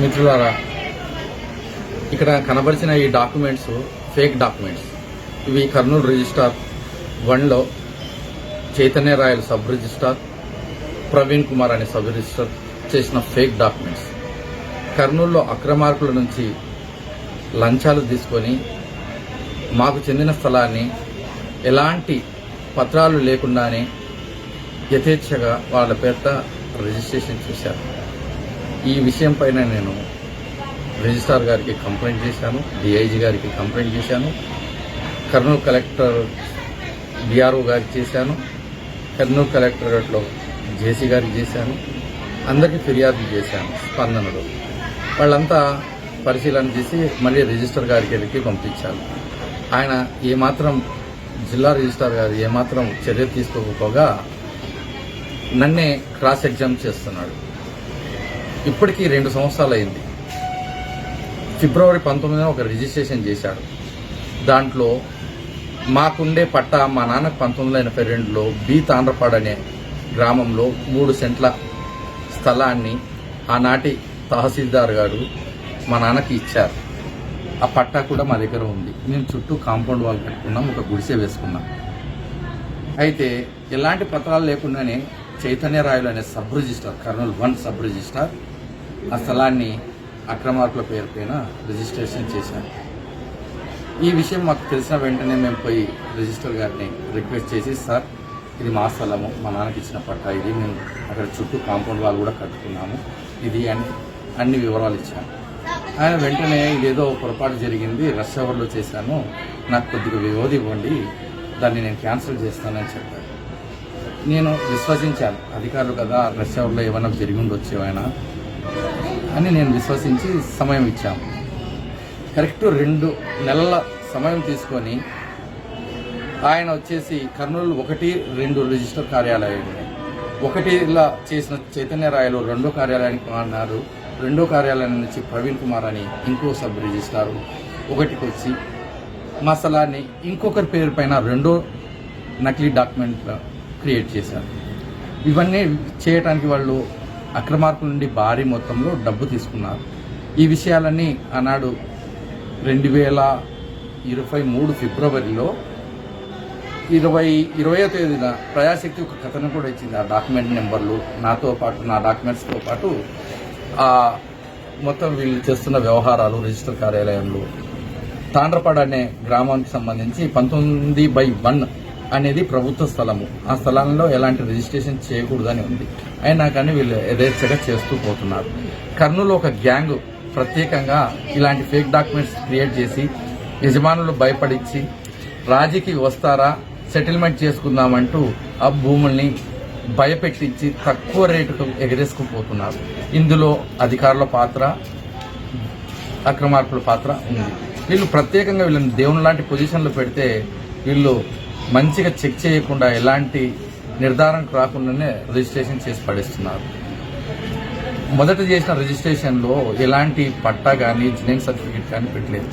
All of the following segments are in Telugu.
మిత్రులారా ఇక్కడ కనబరిచిన ఈ డాక్యుమెంట్స్ ఫేక్ డాక్యుమెంట్స్ ఇవి కర్నూలు రిజిస్టార్ వన్లో చైతన్య రాయల్ సబ్ రిజిస్టార్ ప్రవీణ్ కుమార్ అనే సబ్ రిజిస్టార్ చేసిన ఫేక్ డాక్యుమెంట్స్. కర్నూలులో అక్రమార్కుల నుంచి లంచాలు తీసుకొని మాకు చెందిన స్థలాన్ని ఎలాంటి పత్రాలు లేకుండానే యథేచ్ఛగా వాళ్ళ పేరిట రిజిస్ట్రేషన్ చేశారు. ఈ విషయం పైన నేను రిజిస్ట్రార్ గారికి కంప్లైంట్ చేశాను డిఐజీ గారికి కంప్లైంట్ చేశాను కర్నూలు కలెక్టర్ డిఆర్ఓ గారికి చేశాను కర్నూలు కలెక్టరేట్లో జేసీ గారికి చేశాను అందరికీ ఫిర్యాదు చేశాను స్పందనలో. వాళ్ళంతా పరిశీలన చేసి మళ్ళీ రిజిస్టర్ గారికి వెళ్ళి ఆయన ఏమాత్రం జిల్లా రిజిస్టార్ గారు ఏమాత్రం చర్య తీసుకోకపోగా నన్నే క్రాస్ ఎగ్జామ్ చేస్తున్నాడు. ఇప్పటికీ రెండు సంవత్సరాలు అయింది ఫిబ్రవరి పంతొమ్మిదిన ఒక రిజిస్ట్రేషన్ చేశాడు దాంట్లో మాకుండే పట్ట మా నాన్నకు పంతొమ్మిది వందల ఎనభై రెండులో బి తాండ్రపాడు అనే గ్రామంలో మూడు సెంట్ల స్థలాన్ని ఆనాటి తహసీల్దార్ గారు మా నాన్నకి ఇచ్చారు. ఆ పట్టా కూడా మా దగ్గర ఉంది. మేము చుట్టూ కాంపౌండ్ వాల్ కట్టుకున్నాం ఒక గుడిసె వేసుకున్నాం. అయితే ఎలాంటి పత్రాలు లేకుండానే చైతన్య రాయలు అనే sub registrar Kurnool one sub registrar ఆ స్థలాన్ని అక్రమార్కుల పేరు పైన రిజిస్ట్రేషన్ చేశారు. ఈ విషయం మాకు తెలిసిన వెంటనే మేము పోయి రిజిస్టర్ గారిని రిక్వెస్ట్ చేసి సార్ ఇది మా స్థలము మా నాన్నకి ఇచ్చిన పట్టా ఇది మేము అక్కడ చుట్టూ కాంపౌండ్ వాళ్ళు కూడా కట్టుకున్నాము ఇది అని అన్ని వివరాలు ఇచ్చాను ఆయన వెంటనే ఇదేదో పొరపాటు జరిగింది రష్ అవర్లో చేశాను నాకు కొద్దిగా వ్యవధి ఇవ్వండి దాన్ని నేను క్యాన్సిల్ చేస్తానని చెప్పారు. నేను విశ్వసించాను. అధికారులు కదా రష్ అవర్లో ఏమైనా జరిగి ఉండొచ్చేవైనా అని నేను విశ్వసించి సమయం ఇచ్చాము కరెక్ట్ రెండు నెలల సమయం తీసుకొని ఆయన వచ్చేసి కర్నూలు ఒకటి రెండు రిజిస్టర్ కార్యాలయం ఒకటిలా చేసిన చైతన్య రాయలు రెండో కార్యాలయానికి అన్నారు రెండో కార్యాలయం నుంచి ప్రవీణ్ కుమార్ అని ఇంకో సబ్ రిజిస్టారు ఒకటికి వచ్చి మా స్థలాన్ని ఇంకొకరి పేరు పైన రెండో నకిలీ డాక్యుమెంట్ క్రియేట్ చేశారు. ఇవన్నీ చేయటానికి వాళ్ళు అక్రమార్కుల నుండి భారీ మొత్తంలో డబ్బు తీసుకున్నారు. ఈ విషయాలన్నీ ఆనాడు రెండు వేల ఇరవై మూడు ఫిబ్రవరిలో ఇరవై ఇరవయో తేదీన ప్రజాశక్తి ఒక కథనం కూడా ఇచ్చింది. ఆ డాక్యుమెంట్ నెంబర్లు నాతో పాటు నా డాక్యుమెంట్స్తో పాటు ఆ మొత్తం వీళ్ళు చేస్తున్న వ్యవహారాలు రిజిస్టర్ కార్యాలయంలో తాండ్రపాడు అనే గ్రామానికి సంబంధించి పంతొమ్మిది బై వన్ అనేది ప్రభుత్వ స్థలము. ఆ స్థలంలో ఎలాంటి రిజిస్ట్రేషన్ చేయకూడదని ఉంది. అయినా కానీ వీళ్ళు యథేచ్ఛగా చేస్తూ పోతున్నారు. కర్నూలు ఒక గ్యాంగ్ ప్రత్యేకంగా ఇలాంటి ఫేక్ డాక్యుమెంట్స్ క్రియేట్ చేసి యజమానులు భయపడించి రాజీకి వస్తారా సెటిల్మెంట్ చేసుకుందామంటూ ఆ భూముల్ని భయపెట్టించి తక్కువ రేటుకు ఎగరేసుకుపోతున్నారు. ఇందులో అధికారుల పాత్ర అక్రమార్కుల పాత్ర ఉంది. వీళ్ళు ప్రత్యేకంగా వీళ్ళని దేవుని లాంటి పొజిషన్లో పెడితే వీళ్ళు మంచిగా చెక్ చేయకుండా ఎలాంటి నిర్ధారణకు రాకుండానే రిజిస్ట్రేషన్ చేసి పడేస్తున్నారు. మొదట చేసిన రిజిస్ట్రేషన్లో ఎలాంటి పట్టా కానీ జినైన్ సర్టిఫికేట్ కానీ పెట్టలేదు.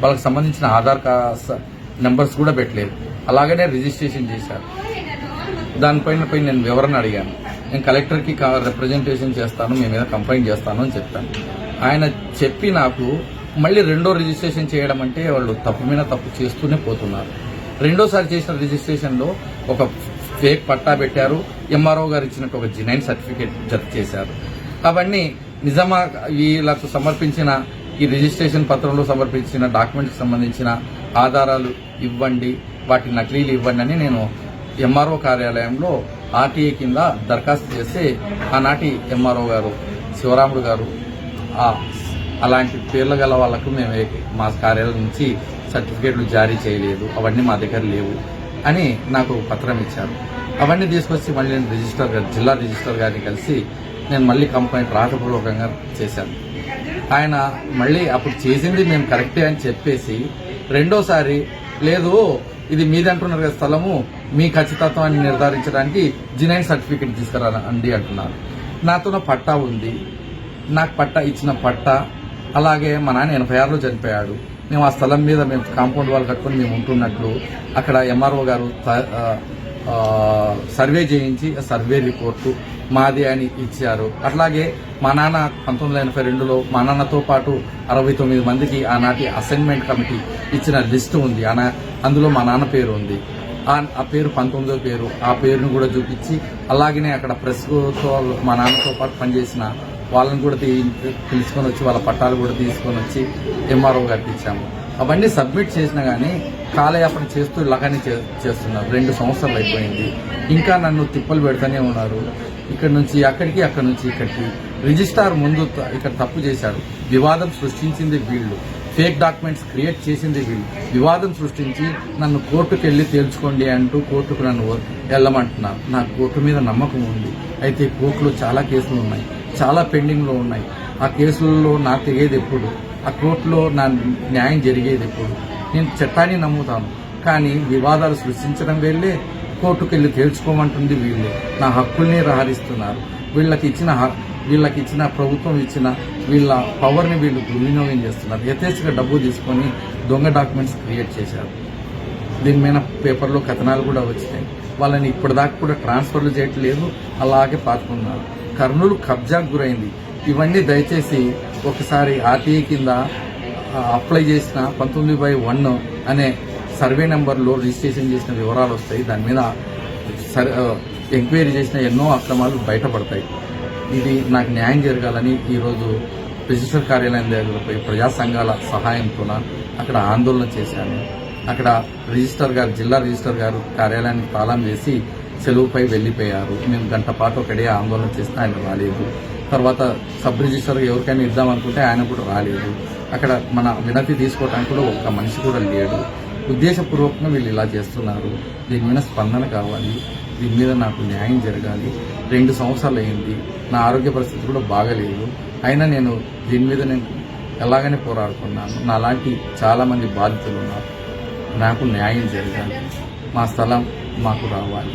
వాళ్ళకి సంబంధించిన ఆధార్ కార్డ్ నెంబర్స్ కూడా పెట్టలేదు. అలాగనే రిజిస్ట్రేషన్ చేశారు. దానిపైన పై నేను వివరణ అడిగాను. నేను కలెక్టర్కి కా- రిప్రజెంటేషన్ చేస్తాను మీ మీద కంప్లైంట్ చేస్తాను అని చెప్పాను. ఆయన చెప్పి నాకు మళ్ళీ రెండో రిజిస్ట్రేషన్ చేయడం అంటే వాళ్ళు తప్పు మీద తప్పు చేస్తూనే పోతున్నారు. రెండోసారి చేసిన రిజిస్ట్రేషన్లో ఒక ఫేక్ పట్టా పెట్టారు. ఎంఆర్ఓ గారు ఇచ్చినట్టు ఒక జినైన్ సర్టిఫికేట్ జత చేశారు. అవన్నీ నిజమా? వీళ్ళకు సమర్పించిన ఈ రిజిస్ట్రేషన్ పత్రంలో సమర్పించిన డాక్యుమెంట్కి సంబంధించిన ఆధారాలు ఇవ్వండి వాటి నకిలీలు ఇవ్వండి అని నేను ఎంఆర్ఓ కార్యాలయంలో ఆర్టీఏ కింద దరఖాస్తు చేస్తే ఆనాటి ఎంఆర్ఓ గారు శివరాముడు గారు అలాంటి పేర్లు గల వాళ్ళకు మేము మా కార్యాలయం నుంచి సర్టిఫికేట్లు జారీ చేయలేదు అవన్నీ మా దగ్గర లేవు అని నాకు పత్రం ఇచ్చారు. అవన్నీ తీసుకొచ్చి మళ్ళీ నేను రిజిస్టర్ గారు జిల్లా రిజిస్టర్ గారిని కలిసి నేను మళ్ళీ కంప్లైంట్ రాతపూర్వకంగా చేశాను. ఆయన మళ్ళీ అప్పుడు చేసింది మేము కరెక్టే అని చెప్పేసి రెండోసారి లేదు ఇది మీది అంటున్నారు కదా స్థలము మీ ఖచ్చితత్వాన్ని నిర్ధారించడానికి జినైన్ సర్టిఫికేట్ తీసుకురా అండి అంటున్నారు. నాతో పట్టా ఉంది. నాకు పట్టా ఇచ్చిన పట్టా అలాగే మా నాన్న ఎనభై ఆరులో చనిపోయాడు. మేము ఆ స్థలం మీద మేము కాంపౌండ్ వాల్ కట్టుకొని మేము ఉంటున్నట్లు అక్కడ ఎంఆర్ఓ గారు సర్వే చేయించి సర్వే రిపోర్టు మాది అని ఇచ్చారు. అట్లాగే మా నాన్న పంతొమ్మిది వందల ఎనభై రెండులో మా నాన్నతో పాటు అరవై తొమ్మిది మందికి ఆనాటి అసైన్మెంట్ కమిటీ ఇచ్చిన లిస్టు ఉంది. ఆనా అందులో మా నాన్న పేరు ఉంది. ఆ పేరు పంతొమ్మిదో పేరు. ఆ పేరును కూడా చూపించి అలాగనే అక్కడ ప్రెస్ మా నాన్నతో పాటు పనిచేసిన వాళ్ళని కూడా తీ- పిలుచుకొని వచ్చి వాళ్ళ పట్టాలు కూడా తీసుకొని వచ్చి ఎంఆర్ఓ గారికి ఇచ్చాము అవన్నీ సబ్మిట్ చేసినా కానీ కాలయాపన చేస్తూ ఇలాగానే చే- చేస్తున్నారు. రెండు సంవత్సరాలు అయిపోయింది. ఇంకా నన్ను తిప్పలు పెడతానే ఉన్నారు. ఇక్కడ నుంచి అక్కడికి అక్కడి నుంచి ఇక్కడికి. రిజిస్ట్రార్ ముందు త- ఇక్కడ తప్పు చేశాడు వివాదం సృష్టించింది వీళ్ళు. ఫేక్ డాక్యుమెంట్స్ క్రియేట్ చేసింది వీళ్ళు. వివాదం సృష్టించి నన్ను కోర్టుకు వెళ్ళి తేల్చుకోండి అంటూ కోర్టుకు నన్ను వెళ్ళమంటున్నారు నాకు కోర్టు మీద నమ్మకం ఉంది. అయితే కోర్టులో చాలా కేసులు ఉన్నాయి. చాలా పెండింగ్లో ఉన్నాయి. ఆ కేసుల్లో నాకు తెగేది ఎప్పుడు. ఆ కోర్టులో నా న్యాయం జరిగేది ఎప్పుడు. నేను చట్టాన్ని నమ్ముతాను. కానీ వివాదాలు సృష్టించడం వెళ్ళే. కోర్టుకు వెళ్ళి తేల్చుకోమంటుంది వీళ్ళే. నా హక్కుల్ని రహరిస్తున్నారు వీళ్ళకి ఇచ్చిన వీళ్ళకి ఇచ్చిన ప్రభుత్వం ఇచ్చిన వీళ్ళ పవర్ని వీళ్ళు దుర్వినియోగం చేస్తున్నారు. యథేచ్ఛగా డబ్బు తీసుకొని దొంగ డాక్యుమెంట్స్ క్రియేట్ చేశారు. దీని మీద పేపర్లో కథనాలు కూడా వచ్చినాయి. వాళ్ళని ఇప్పటిదాకా కూడా ట్రాన్స్ఫర్లు చేయట్లేదు. అలాగే పాతుకున్నారు. కర్నూలు కబ్జాకు గురైంది. ఇవన్నీ దయచేసి ఒకసారి ఆర్టీఐ కింద అప్లై చేసిన పంతొమ్మిది బై వన్ అనే సర్వే నెంబర్లో రిజిస్ట్రేషన్ చేసిన వివరాలు వస్తాయి. దాని మీద సర్ ఎంక్వైరీ చేసిన ఎన్నో అక్రమాలు బయటపడతాయి. ఇది నాకు న్యాయం జరగాలని ఈరోజు రిజిస్టర్ కార్యాలయం దగ్గర పోయి ప్రజా సంఘాల సహాయంతో అక్కడ ఆందోళన చేశాను. అక్కడ రిజిస్టర్ గారు జిల్లా రిజిస్టర్ గారు కార్యాలయాన్ని తాళం వేసి సెలవుపై వెళ్ళిపోయారు. మేము గంట పాటు అక్కడే ఆందోళన చేస్తే ఆయన రాలేదు. తర్వాత సబ్ రిజిస్టర్ ఎవరికైనా ఇద్దామనుకుంటే ఆయన కూడా రాలేదు. అక్కడ మన వినతి తీసుకోవడానికి కూడా ఒక్క మనిషి కూడా లేడు. ఉద్దేశపూర్వకంగా వీళ్ళు ఇలా చేస్తున్నారు. దీని మీద స్పందన కావాలి. దీని మీద నాకు న్యాయం జరగాలి. రెండు సంవత్సరాలు అయింది. నా ఆరోగ్య పరిస్థితి కూడా బాగలేదు. అయినా నేను దీని మీద నేను ఎలాగనే పోరాడుకున్నాను. నాలాంటి చాలా మంది బాధితులు ఉన్నారు. నాకు న్యాయం జరగాలి. మా స్థలం మాకు రావాలి.